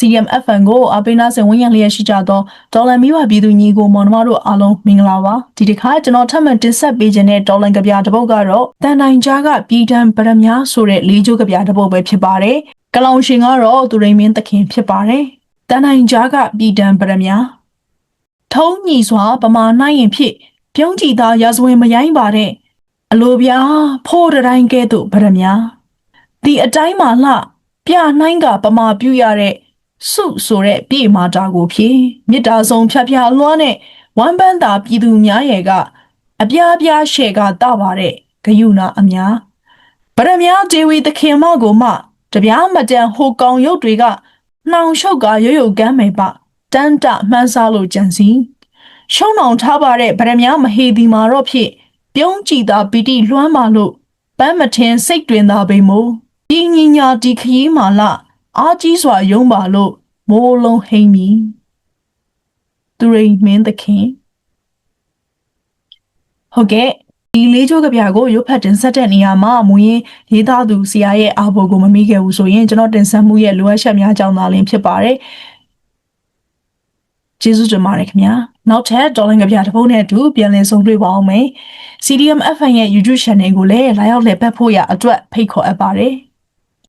CMFN ကိုအပိနာစင်ဝင်းရံလျက်ရှိကြသောဒေါ်လာမီဝပြည်သူညီကိုမောင်နှမတို့အားလုံးမင်္ဂလာပါဒီတစ်ခါကျွန်တော်ထပ်မံတင်ဆက်ပေးခြင်းတဲ့ဒေါ်လန်ကဗျာတစ်ပုဒ်ကတော့တန်တိုင်ကြားကပြည်တံပရမများဆိုတဲ့လေးကျိုးကဗျာတစ်ပုဒ်ပဲဖြစ်ပါတယ်ကလောင်ရှင်ကတော့သူရိန်မင်းသခင်ဖြစ်ပါတယ်တန်တိုင်ကြားကပြည်တံပရမများထုံးညီစွာပမာနိုင်ရင်ဖြစ်ပြုံးကြည်သားရာဇဝင်မရိုင်းပါတဲ့အလိုဗျာဖိုးတတိုင်းကဲ့သို့ပရမများဒီအတိုင်းမှာလှပြနှိုင်းကပမာပြူရတဲ့ စုဆိုတဲ့ပြေမာတာကိုဖြည့်မြစ်တာဆုံးဖြတ်ဖြာလွှမ်းတဲ့ဝမ်းပန်းတာပြည်သူများရဲ့ကအပြားပြားရှဲကတပါတဲ့ဂယုနာအများပရမများဒေဝီသခင်မကိုမှတပြားမတန်ဟိုကောင်ရုပ်တွေကနှောင်ရှုပ်ကရွရွကမ်းမယ်ပတန်းတမှန်းစားလို့ကြံစီရှုံးအောင်ထားပါတဲ့ဗရမများမဟေဒီမာတော့ဖြစ်ပြုံးကြည်သာပီတိလွှမ်းပါလို့ပန်းမထင်းစိတ်တွင်သာပိမို့ဒီညီညာဒီခရီးမာလ အားကြီးစွာယုံပါလို့မိုးလုံးဟိမ့်မီသူရိန်မင်းသခင်ဟုတ်ကဲ့ဒီလေးချိုးကဗျာကိုရုပ်ဖတ်တင်ဆက်တဲ့နေရာမှာမူရင်းရေးသားသူဆရာရဲ့အားပေါ်ကိုမမိခဲ့ဘူးဆိုရင်ကျွန်တော်တင်ဆက်မှုရဲ့လိုအပ်ချက်များကြောင့်သာလင်းဖြစ်ပါတယ်ကျေးဇူးတင်ပါတယ်ခင်ဗျာနောက်ထပ်ဒေါ်လင်ကဗျာတစ်ပုဒ်နဲ့အတူပြန်လည်ဆုံတွေ့ပါအောင်မယ် CDM FN ရဲ့ YouTube channel ကိုလည်းလာရောက်လည်ပတ်ဖို့ရအတွက်ဖိတ်ခေါ်အပ်ပါတယ်